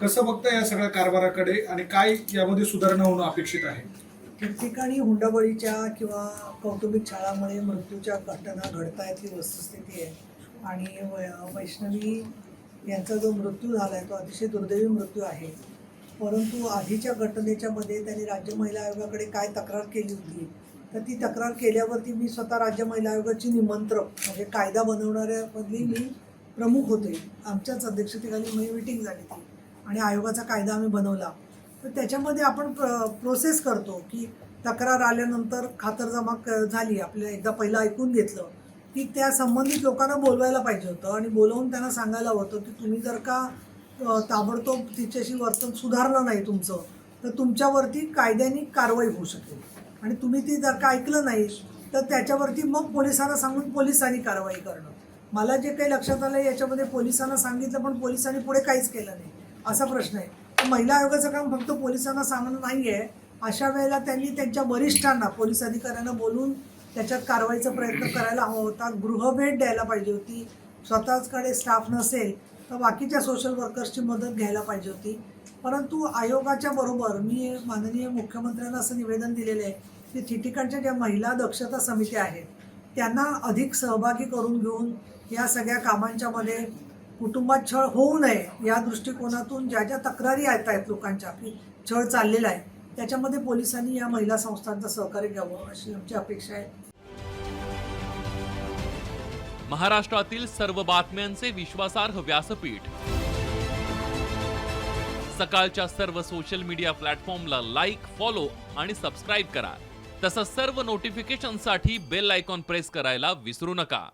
कसं बघता या सगळ्या कारभाराकडे आणि काय यामध्ये सुधारणा होणं अपेक्षित आहे? ठिकठिकाणी हुंडाबळीच्या किंवा कौटुंबिक छळामुळे मृत्यूच्या घटना घडतायत ही वस्तुस्थिती आहे. आणि वैष्णवी यांचा जो मृत्यू झाला आहे तो अतिशय दुर्दैवी मृत्यू आहे. परंतु आधीच्या घटनेच्यामध्ये त्यांनी राज्य महिला आयोगाकडे काय तक्रार केली होती? तर ती तक्रार केल्यावरती मी स्वतः राज्य महिला आयोगाची निमंत्रक म्हणजे कायदा बनवणाऱ्यामधली मी प्रमुख होते. आमच्याच अध्यक्षतेखाली मी मिटिंग झाली ती आणि आयोगाचा कायदा आम्ही बनवला. तर त्याच्यामध्ये आपण प्र प्रोसेस करतो की तक्रार आल्यानंतर खातरजमा क झाली. आपल्या एकदा पहिलं ऐकून घेतलं. की त्या संबंधित लोकांना बोलवायला पाहिजे होतं आणि बोलवून त्यांना सांगायला होतं की तुम्ही जर का ताबडतोब तिच्याशी वर्तन सुधारलं नाही तुमचं तर तुमच्यावरती कायद्याने कारवाई होऊ शकेल. आणि तुम्ही ती जर का ऐकलं नाही तर त्याच्यावरती मग पोलिसांना सांगून पोलिसांनी कारवाई करणं. मला जे काही लक्षात आलं याच्यामध्ये पोलिसांना सांगितलं पण पोलिसांनी पुढे काहीच केलं नाही. असा प्रश्न आहे. महिला आयोगाचं काम फक्त पोलिसांना सांगणं नाही आहे अशा वेळेला त्यांनी त्यांच्या वरिष्ठांना पोलीस अधिकाऱ्यांना बोलून त्याच्यात कारवाईचा प्रयत्न करायला हवा होता. गृहभेट द्यायला पाहिजे होती. स्वतःचकडे स्टाफ नसेल तर बाकीच्या सोशल वर्कर्सची मदत घ्यायला पाहिजे होती. परंतु आयोगाच्या बरोबर मी माननीय मुख्यमंत्र्यांना असं निवेदन दिलेलं आहे की ठिकठिकाणच्या ज्या महिला दक्षता समित्या आहेत त्यांना अधिक सहभागी करून घेऊन या सगळ्या कामांच्यामध्ये कुटुंबात छळ होऊ नये या दृष्टिकोनातून ज्या ज्या तक्रारी येत आहेत लोकांच्या की छळ चाललेला आहे त्याच्यामध्ये पोलिसांनी या महिला संस्थांचं सहकार्य घ्यावं अशी आमची अपेक्षा आहे. महाराष्ट्रातील सर्व बातम्यांचे विश्वासार्ह व्यासपीठ. सकाळच्या सर्व सोशल मीडिया प्लॅटफॉर्मला लाईक फॉलो आणि सबस्क्राईब करा. तसंच सर्व नोटिफिकेशनसाठी बेल आयकॉन प्रेस करायला विसरू नका.